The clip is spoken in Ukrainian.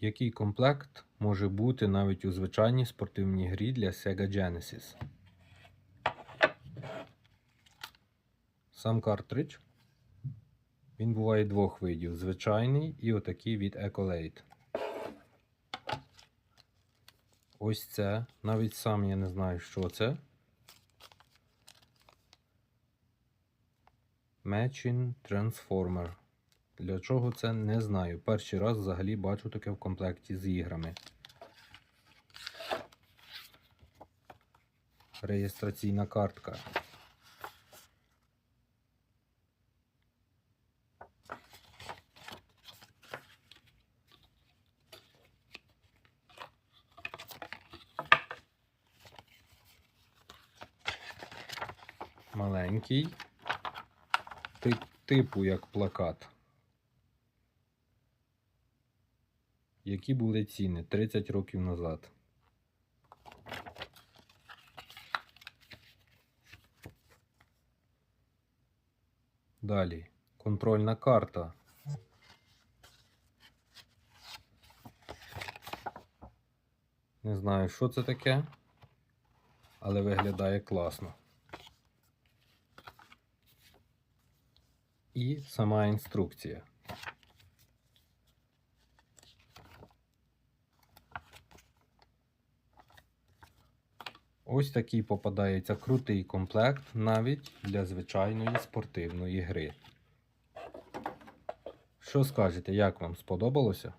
Який комплект може бути навіть у звичайній спортивній грі для Sega Genesis? Сам картридж. Він буває двох видів: звичайний і отакий від Ecolate. Ось це. Навіть сам я не знаю, що це. Matching Transformer. Для чого це не знаю. Перший раз взагалі бачу таке в комплекті з іграми. Реєстраційна картка. Маленький. Тип, типу як плакат. Які були ціни 30 років назад? Далі. Контрольна карта. Не знаю, що це таке, але виглядає класно. І сама інструкція. Ось такий попадається крутий комплект навіть для звичайної спортивної гри. Що скажете, як вам сподобалося?